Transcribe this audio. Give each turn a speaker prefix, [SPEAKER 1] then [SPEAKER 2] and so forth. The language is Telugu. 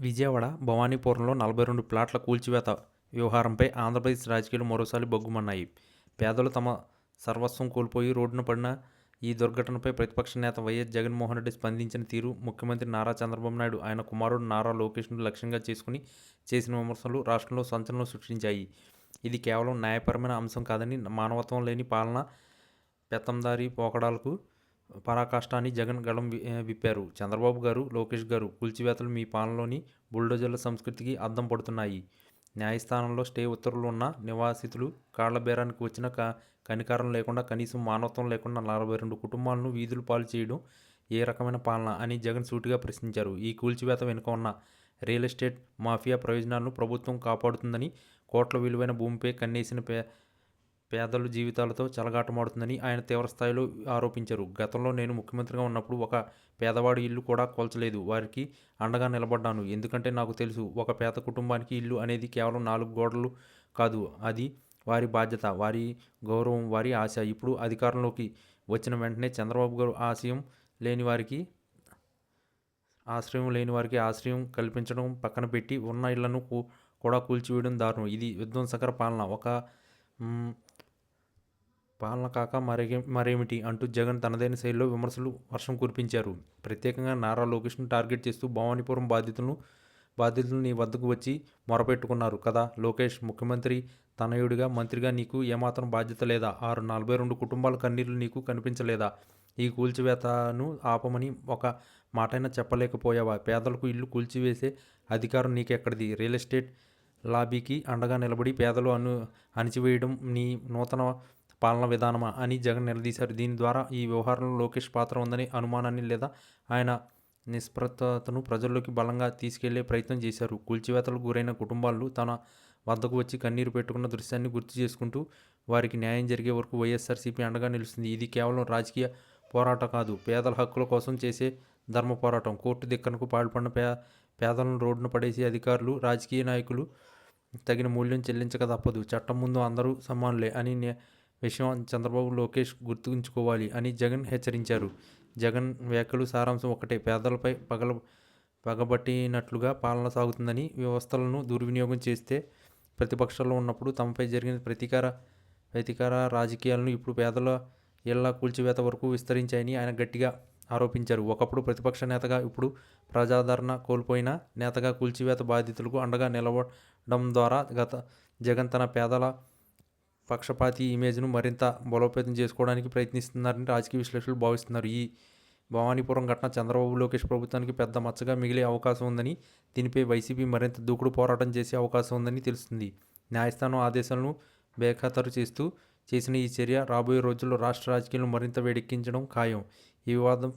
[SPEAKER 1] విజయవాడ భవానీపురంలో నలభై రెండు ప్లాట్ల కూల్చివేత వ్యవహారంపై ఆంధ్రప్రదేశ్ రాజకీయాలు మరోసారి బొగ్గుమన్నాయి. పేదలు తమ సర్వస్వం కోల్పోయి రోడ్డున పడిన ఈ దుర్ఘటనపై ప్రతిపక్ష నేత వైఎస్ జగన్మోహన్ రెడ్డి స్పందించిన తీరు ముఖ్యమంత్రి నారా చంద్రబాబు నాయుడు ఆయన కుమారుడు నారా లోకేష్ను లక్ష్యంగా చేసుకుని చేసిన విమర్శలు రాష్ట్రంలో సంచలనం సృష్టించాయి. ఇది కేవలం న్యాయపరమైన అంశం కాదని మానవత్వం లేని పాలన పెత్తందారి పోకడాలకు పరాకాష్టాన్ని జగన్ గళం వి- విప్పారు. చంద్రబాబు గారు లోకేష్ గారు కూల్చివేతలు మీ పాలనలోని బుల్డోజర్ల సంస్కృతికి అద్దం పడుతున్నాయి. న్యాయస్థానంలో స్టే ఉత్తర్వులు ఉన్న నివాసితులు కాళ్ళ బేరానికి వచ్చిన క కనికారం లేకుండా కనీసం మానవత్వం లేకుండా నలభై రెండు కుటుంబాలను వీధులు పాలు చేయడం ఏ రకమైన పాలన అని జగన్ సూటిగా ప్రశ్నించారు. ఈ కూల్చివేత వెనుక ఉన్న రియల్ ఎస్టేట్ మాఫియా ప్రయోజనాలను ప్రభుత్వం కాపాడుతుందని కోట్ల విలువైన భూమిపై కన్నేసిన పే పేదల జీవితాలతో చెలగాటమాడుతుందని ఆయన తీవ్రస్థాయిలో ఆరోపించారు. గతంలో నేను ముఖ్యమంత్రిగా ఉన్నప్పుడు ఒక పేదవాడి ఇల్లు కూడా కొల్చలేదు. వారికి అండగా నిలబడ్డాను. ఎందుకంటే నాకు తెలుసు ఒక పేద కుటుంబానికి ఇల్లు అనేది కేవలం నాలుగు గోడలు కాదు. అది వారి బాధ్యత వారి గౌరవం వారి ఆశ. ఇప్పుడు అధికారంలోకి వచ్చిన వెంటనే చంద్రబాబు గారు ఆశయం లేని వారికి ఆశ్రయం లేని వారికి ఆశ్రయం కల్పించడం పక్కన పెట్టి ఉన్న ఇళ్ళను కూ- కూడా కూల్చివేయడం దారుణం. ఇది విధ్వంసకర పాలన. ఒక పాలన కాక మరే మరేమిటి అంటూ జగన్ తనదైన శైలిలో విమర్శలు వర్షం కురిపించారు. ప్రత్యేకంగా నారా లోకేష్ను టార్గెట్ చేస్తూ భవానీపురం బాధితులను బాధితులు నీ వద్దకు వచ్చి మొరపెట్టుకున్నారు కదా లోకేష్. ముఖ్యమంత్రి తనయుడిగా మంత్రిగా నీకు ఏమాత్రం బాధ్యత లేదా? ఆరు నలభై రెండు కుటుంబాల కన్నీళ్ళు నీకు కనిపించలేదా? ఈ కూల్చివేతను ఆపమని ఒక మాటైనా చెప్పలేకపోయావా? పేదలకు ఇల్లు కూల్చివేసే అధికారం నీకెక్కడిది? రియల్ ఎస్టేట్ లాబీకి అండగా నిలబడి పేదలు అను అణిచివేయడం నీ నూతన పాలన విధానమా అని జగన్ నిలదీశారు. దీని ద్వారా ఈ వ్యవహారంలో లోకేష్ పాత్ర ఉందని అనుమానాన్ని లేదా ఆయన నిస్పృతను ప్రజల్లోకి బలంగా తీసుకెళ్ళే ప్రయత్నం చేశారు. కూల్చివేతలకు గురైన కుటుంబాలు తన వద్దకు వచ్చి కన్నీరు పెట్టుకున్న దృశ్యాన్ని గుర్తు చేసుకుంటూ వారికి న్యాయం జరిగే వరకు వైఎస్ఆర్సీపీ అండగా నిలుస్తుంది. ఇది కేవలం రాజకీయ పోరాటం కాదు. పేదల హక్కుల కోసం చేసే ధర్మ పోరాటం. కోర్టు దిక్కనకు పాల్పడిన పే పేదలను రోడ్డున పడేసి అధికారులు రాజకీయ నాయకులు తగిన మూల్యం చెల్లించక తప్పదు. చట్టం ముందు అందరూ సమానులే అని నే- విషయం చంద్రబాబు లోకేష్ గుర్తుంచుకోవాలి అని జగన్ హెచ్చరించారు. జగన్ వ్యాఖ్యలు సారాంశం ఒకటే. పేదలపై పగల పగబట్టినట్లుగా పాలన సాగుతుందని వ్యవస్థలను దుర్వినియోగం చేస్తే ప్రతిపక్షాల్లో ఉన్నప్పుడు తమపై జరిగిన ప్రతీకార ప్రతీకార రాజకీయాలను ఇప్పుడు పేదల ఇళ్ళ కూల్చివేత వరకు విస్తరించాయని ఆయన గట్టిగా ఆరోపించారు. ఒకప్పుడు ప్రతిపక్ష నేతగా ఇప్పుడు ప్రజాదరణ కోల్పోయిన నేతగా కూల్చివేత బాధితులకు అండగా నిలవడం ద్వారా గత జగన్ తన పేదల పక్షపాతి ఇమేజ్ను మరింత బలోపేతం చేసుకోవడానికి ప్రయత్నిస్తున్నారని రాజకీయ విశ్లేషకులు భావిస్తున్నారు. ఈ భవానీపురం ఘటన చంద్రబాబు లోకేష్ ప్రభుత్వానికి పెద్ద మచ్చగా మిగిలే అవకాశం ఉందని దీనిపై వైసీపీ మరింత దూకుడు పోరాటం చేసే అవకాశం ఉందని తెలుస్తుంది. న్యాయస్థానం ఆదేశాలను బేఖాతరు చేస్తూ చేసిన ఈ చర్య రాబోయే రోజుల్లో రాష్ట్ర రాజకీయాలను మరింత వేడెక్కించడం ఖాయం. ఈ వివాదం